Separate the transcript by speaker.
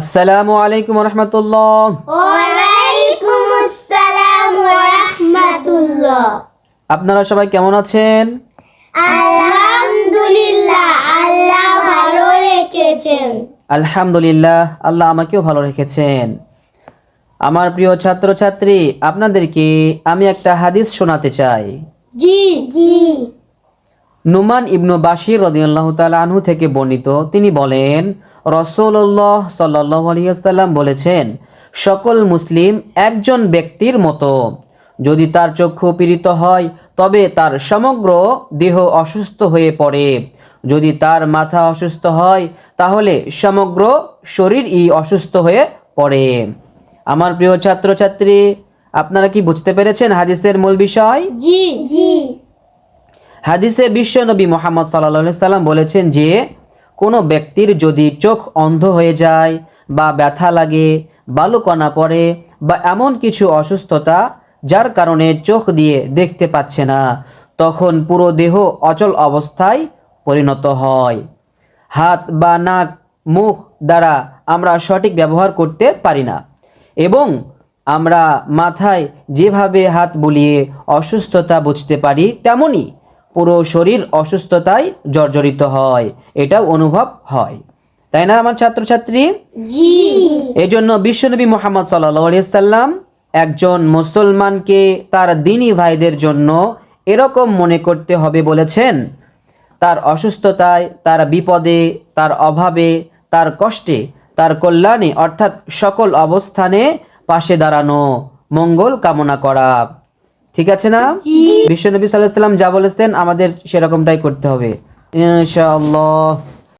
Speaker 1: আসসালামু আলাইকুম রহমতুল্লাহ আপনারা সবাই কেমন আছেন?
Speaker 2: আলহামদুলিল্লাহ আল্লাহ ভালো রেখেছেন।
Speaker 1: আলহামদুলিল্লাহ আল্লাহ আমাকেও ভালো রেখেছেন। আমার প্রিয় ছাত্রছাত্রী আপনাদেরকে আমি একটা হাদিস শোনাতে চাই।
Speaker 2: জি জি।
Speaker 1: নুমান ইবনু বাশির রদিয়াল্লাহ তাআলা আনহু থেকে বর্ণিত তিনি বলেন রসুল্লাহ সাল্লাহ আলিয়াল্লাম বলেছেন সকল মুসলিম একজন ব্যক্তির মতো। যদি তার চক্ষু পীড়িত হয় তবে তার সমগ্র দেহ অসুস্থ হয়ে পড়ে। যদি তার মাথা অসুস্থ হয় তাহলে সমগ্র শরীরই অসুস্থ হয়ে পড়ে। আমার প্রিয় ছাত্রছাত্রী আপনারা কি বুঝতে পেরেছেন হাদিসের মূল বিষয়?
Speaker 2: জি জি।
Speaker 1: হাদিসে বিশ্ব নবী মোহাম্মদ সাল্লাহ সাল্লাম বলেছেন যে কোনো ব্যক্তির যদি চোখ অন্ধ হয়ে যায় বা ব্যথা লাগে, বালুকণা পড়ে বা এমন কিছু অসুস্থতা যার কারণে চোখ দিয়ে দেখতে পাচ্ছে না, তখন পুরো দেহ অচল অবস্থায় পরিণত হয়। হাত বা নাক, মুখ দ্বারা আমরা সঠিক ব্যবহার করতে পারি না এবং আমরা মাথায় যেভাবে হাত বুলিয়ে অসুস্থতা বুঝতে পারি তেমনি পুরো শরীর অসুস্থতায় জর্জরিত হয়। এটাও অনুভব হয়। তাই না আমার ছাত্রছাত্রী?
Speaker 2: জি।
Speaker 1: এজন্য বিশ্বনবী মোহাম্মদ সাল্লাম একজন মুসলমানকে তার দিনী ভাইদের জন্য এরকম মনে করতে হবে বলেছেন তার অসুস্থতায় তার বিপদে তার অভাবে তার কষ্টে তার কল্যাণে অর্থাৎ সকল অবস্থানে পাশে দাঁড়ানো মঙ্গল কামনা করা। ঠিক আছে না? বিশ্ব বিশ্বনবী সাল্লাহ সাল্লাম যা বলেছেন আমাদের সেরকমটাই করতে হবে। ইনশাআল্লাহ।